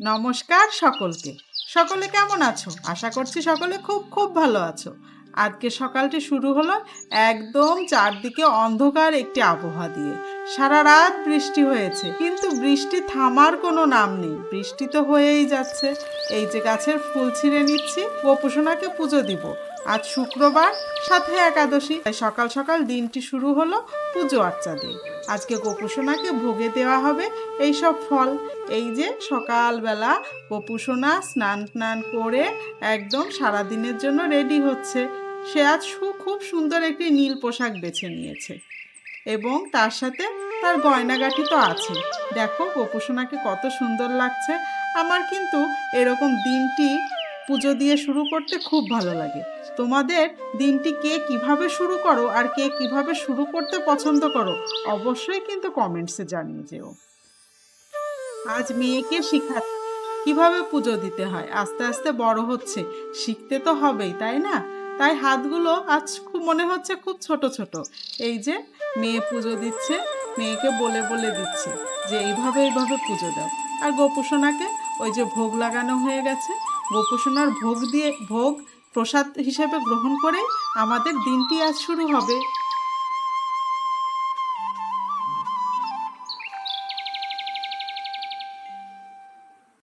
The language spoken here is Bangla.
নমস্কার সকলকে। সকলে কেমন আছো? আশা করছি সকলে খুব খুব ভালো আছো। আজকে সকালটি শুরু হলো একদম চারদিকে অন্ধকার একটি আবহাওয়া দিয়ে। সারা রাত বৃষ্টি হয়েছে, কিন্তু বৃষ্টি থামার কোনো নাম নেই। বৃষ্টি তো হয়েই যাচ্ছে। এই যে গাছের ফুল ছিঁড়ে নিচ্ছি, গোপুসোনাকে পুজো দিব। আজ শুক্রবার, সাথে একাদশী। তাই সকাল সকাল দিনটি শুরু হলো পুজো আর্চা দিয়ে আজকে গোপুসোনাকে ভোগে দেওয়া হবে এই সব ফল। এই যে সকালবেলা গোপুসোনা স্নান টান করে একদম সারাদিনের জন্য রেডি হচ্ছে। সে আজ সু- খুব সুন্দর একটি নীল পোশাক বেছে নিয়েছে। এবং তার সাথে তার গয়নাগাটি তো আছে। দেখো গোপুসোনাকে কত সুন্দর লাগছে। আমার কিন্তু এরকম দিনটি পুজো দিয়ে শুরু করতে খুব ভালো লাগে। তোমাদের দিনটি কে কীভাবে শুরু করো আর কে কীভাবে শুরু করতে পছন্দ করো, অবশ্যই কিন্তু কমেন্টসে জানিয়ে যেও। আজ মেয়েকে শিখা, কীভাবে পুজো দিতে হয়? আস্তে আস্তে বড় হচ্ছে, শিখতে তো হবেই, তাই না? তাই হাতগুলো আজ খুব, মনে হচ্ছে খুব ছোট ছোট। এই যে, মেয়ে পুজো দিচ্ছে, মেয়েকে বলে বলে দিচ্ছে যে এইভাবে এইভাবে পুজো দাও। আর গোপুসোনাকে ওই যে ভোগ লাগানো হয়ে গেছে। গোপসোনার ভোগ দিয়ে, ভোগ প্রসাদ হিসেবে গ্রহণ করে আমাদের দিনটি আজ শুরু হবে।